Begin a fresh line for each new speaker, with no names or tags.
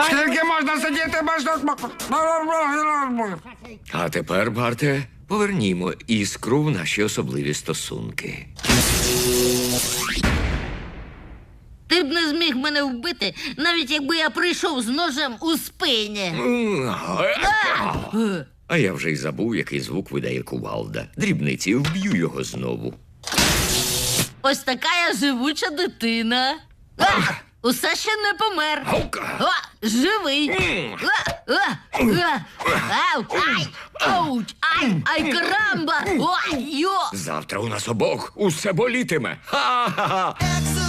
Скільки можна сидіти без
А тепер, Барте, повернімо іскру в наші особливі стосунки.
Ти б не зміг мене вбити, навіть якби я прийшов з ножем у спині.
А я вже й забув, який звук видає кувалда. Дрібниці, вб'ю його знову.
Ось така я живуча дитина. А, усе ще не помер.
Гавка!
А, живий. А, а, а, ау, ай, ауч, ай, ай, карамба. Ой, йо.
Завтра у нас обох усе болітиме. Ха-ха-ха!